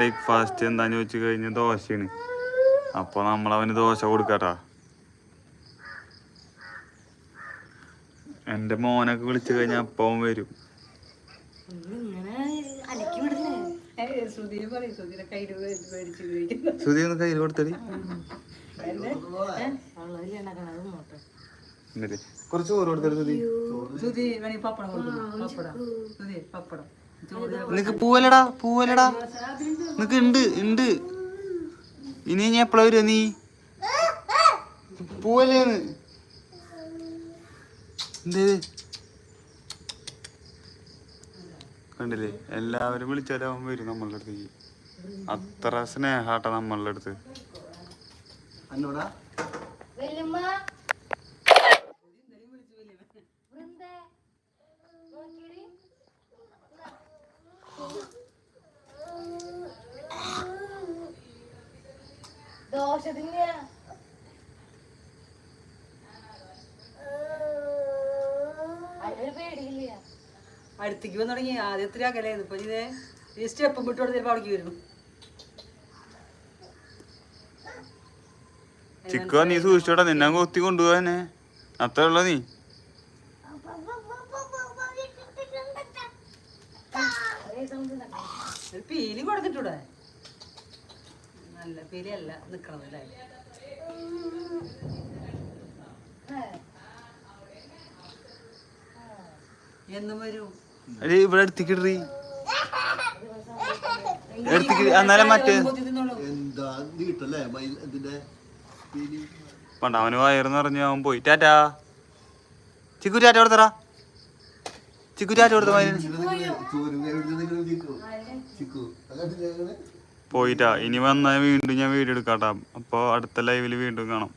Breakfast എന്താന്ന് ചോദിച്ചു കഴിഞ്ഞാൽ ദോശയാണ്. അപ്പൊ അവന് ദോശ കൊടുക്കട്ടാ. എന്റെ മോനൊക്കെ വിളിച്ചു കഴിഞ്ഞാൽ അപ്പം വരും. സുധി ഒന്ന് കയ്യിൽ കൊടുത്തടി. കുറച്ച് ചോറ് കൊടുത്തടി സുധി വേണി പപ്പടം കൊടുക്കണം പപ്പടം. നിനക്ക് പൂവലടാ പൂവലടാ നിനക്ക് ഉണ്ട് ഉണ്ട് ഇനി ഞാൻ എപ്പോഴാ വരുക നീ? പൂവല്ലേന്ന്. എന്തേ? കണ്ടില്ലേ? എല്ലാവരും വിളിച്ചാലും അവൻ വരും നമ്മളുടെ അടുത്തേക്ക് അത്ര സ്നേഹാട്ട നമ്മളുടെ അടുത്ത്. അന്നോടാ. ദോശ തിന്നെയാ അതിനൊരു പേടിയില്ല. അടുത്തേക്ക് വന്നു തുടങ്ങി. ആദ്യം എത്ര അകലായിരുന്നു. ഇപ്പൊ ഇതേ ഈ സ്റ്റെപ്പ് വിട്ട് കൊടുത്തിട്ട് അവിടേക്ക് വരുന്നു. ചിക്കോ നീ സൂക്ഷിച്ചോടാ. നിന്നെ കൊത്തി കൊണ്ടുപോകാനെ അത്ര ഉള്ള നീ? ഒരു പീലി കൊടുത്തിട്ടൂടെ? പീലി അല്ല നിക്കണത് അല്ലേ എന്നും വരും. ഇവിടെ എടുത്തിക്കിടറി പണ്ടവന് വയറെന്ന് എന്നാലും മറ്റേ. എന്താ നീട്ടല്ലേ ഇതിന്റെ നിറഞ്ഞ് അവൻ പോയി. ടാറ്റാ. ചിക്കു ടാറ്റ കൊടുത്തറാ ചിക്കു ടാറ്റ കൊടുത്ത പോയിട്ടാ. ഇനി വന്നാൽ വീണ്ടും ഞാൻ വീഡിയോ എടുക്കാട്ടാ. അപ്പോൾ അടുത്ത ലൈവിൽ വീണ്ടും കാണാം.